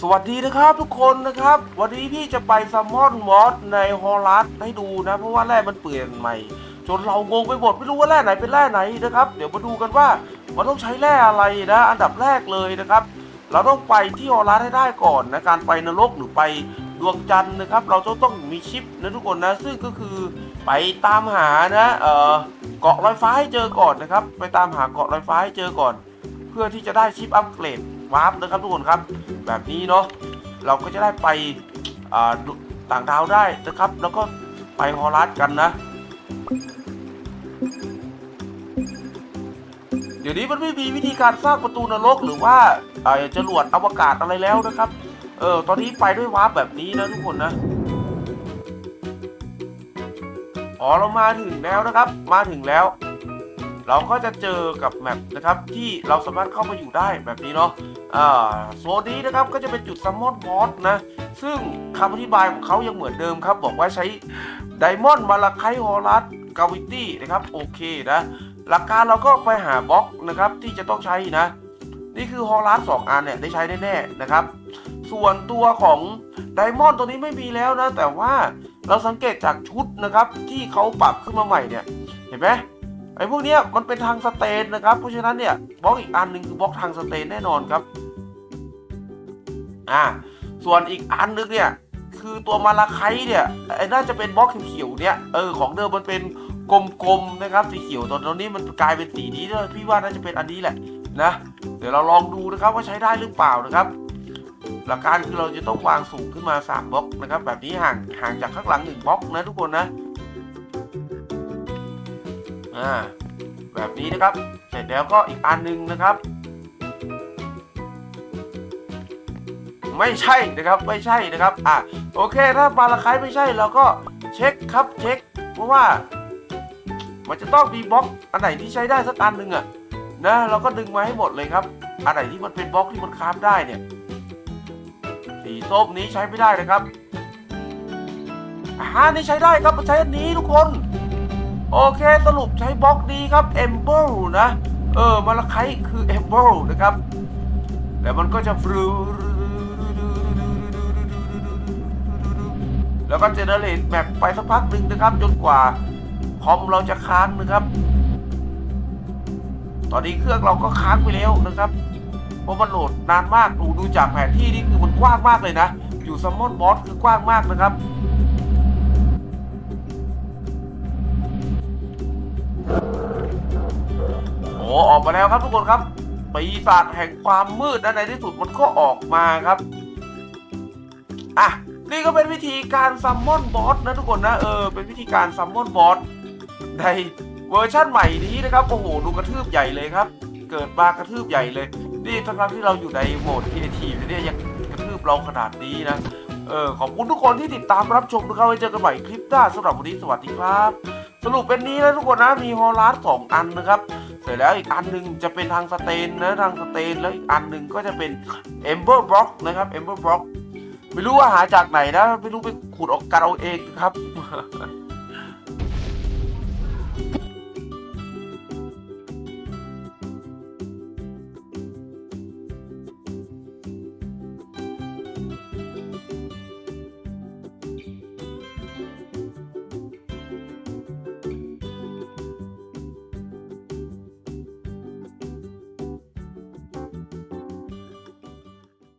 สวัสดีนะครับทุกคนนะครับ วันนี้พี่จะไปซัมมอนมอสในฮอลลัสให้ดูนะ เพราะว่าแร่มันเปลี่ยนใหม่ จนเรางงไปหมดไม่รู้ว่าแร่ไหนเป็นแร่ไหนนะครับ เดี๋ยวมาดูกันว่ามันต้องใช้แร่อะไรนะ อันดับแรกเลยนะครับ เราต้องไปที่ฮอลลัสให้ได้ก่อนนะการไปนรกหรือไปดวงจันทร์นะครับ เราจะต้องมีชิปนะทุกคนนะ ซึ่งก็คือไปตามหานะเออเกาะลอยฟ้าให้เจอก่อนนะครับ ไปตามหาเกาะลอยฟ้าให้เจอก่อน เพื่อที่จะได้ชิปอัปเกรด วาร์ปนะครับทุกคนครับ แบบนี้เนาะเราก็จะได้ไปอ่าต่างดาวได้นะครับ แล้วก็ไปฮอลลัสกันนะ เดี๋ยวนี้มันไม่มีวิธีการสร้างประตูนรกหรือว่าเอ่อจรวดอวกาศอะไรแล้วนะครับ เออตอนนี้ไปด้วยวาร์ปแบบนี้นะทุกคนนะอ๋อเรามาถึงแล้วนะครับ มาถึงแล้ว เราก็จะเจอกับแมปนะครับที่เราสามารถเข้ามาอยู่ได้แบบนี้เนาะอ่าโซนนี้นะครับก็จะเป็นจุดซัมมอนบอสนะ ซึ่งคำอธิบายของเขายังเหมือนเดิมครับ บอกว่าใช้ไดมอนด์มาลาไคฮอลัสกาวิตี้นะครับโอเคนะ หลักการเราก็ไปหาบล็อกนะครับที่จะต้องใช้นะ นี่คือฮอลัสสองอันเนี่ยได้ใช้แน่ๆนะครับ ส่วนตัวของไดมอนด์ตัวนี้ไม่มีแล้วนะ แต่ว่าเราสังเกตจากชุดนะครับที่เขาปรับขึ้นมาใหม่เนี่ย เห็นไหม ไอ้พวกเนี้ยมันเป็นทางสเตนนะครับ เพราะฉะนั้นเนี่ยบล็อกอีกอันหนึ่งคือบล็อกทางสเตนแน่นอนครับอ่าส่วนอีกอันนึงเนี่ยคือตัวมาลาไคเนี่ยไอ้น่าจะเป็นบล็อกเขียวๆเนี่ยเออของเดิมมันเป็นกลมๆนะครับสีเขียวตอนตอนนี้มันกลายเป็นสีนี้แล้วพี่ว่าน่าจะเป็นอันนี้แหละนะเดี๋ยวเราลองดูนะครับว่าใช้ได้หรือเปล่านะครับหลักการคือเราจะต้องวางสูงขึ้นมา 3บล็อกนะครับแบบนี้ห่างห่างจากข้างหลัง1บล็อกนะทุกคนนะ อ่าแบบนี้นะครับ เสร็จแล้วก็อีกอันหนึงนะครับ ไม่ใช่นะครับไม่ใช่นะครับอะโอเคถ้ามาละคายไม่ใช่เราก็เช็คครับเช็ค เพราะว่า มันจะต้องมีบล็อกอันไหนที่ใช้ได้สักอันหนึ่งอะนะเราก็ดึงมาให้หมดเลยครับ อันไหนที่มันเป็นบล็อกที่มันคราฟได้เนี่ยสีส้มนี้ใช้ไม่ได้นะครับอ่านี่ใช้ได้ครับใช้อันนี้ทุกคน โอเคสรุปใช้บล็อกนี้ครับ e m b e r นะ เออมาละไคคือ e m b e r นะครับแล้วมันก็จะฟรูแล้วก็เจเนเรตแมปไปสักพักหนึ่งนะครับ จนกว่าคอมเราจะค้างนะครับ ตอนนี้เครื่องเราก็ค้างไปแล้วนะครับเพราะมันโหลดนานมากดูดูจากแผนที่นี่คือมันกว้างมากเลยนะ อยู่ซัมมอนบอสคือกว้างมากนะครับ อ้ออกมาแล้วครับทุกคนครับปีศาจแห่งความมืดนะในที่สุดมันก็ออกมาครับอะนี่ก็เป็นวิธีการซัมมอนบอสนะทุกคนนะเออเป็นวิธีการซัมมอนบอสในเวอร์ชั่นใหม่นี้นะครับโอ้โหดูกระทืบใหญ่เลยครับ เกิดมากระทืบใหญ่เลย นี่ทั้งที่เราอยู่ในโหมดพีทีเนี่ยยังกระทืบเราขนาดนี้นะเออขอบคุณทุกคนที่ติดตามรับชมนะครับไว้เจอกันใหม่คลิปหน้าสำหรับวันนี้สวัสดีครับ สรุปเป็นนี้นะทุกคนนะมีฮอลลัสสองอันนะครับ สร็จแล้วอีกอันหนึ่งจะเป็นทางสเตนนะทางสเตนแล้วอีกอันหนึ่งก็จะเป็นแอมเบอร์บล็อกนะครับแอมเบอร์บล็อกไม่รู้ว่าหาจากไหนนะ ไม่รู้ไปขุดออกกันเอาเองครับ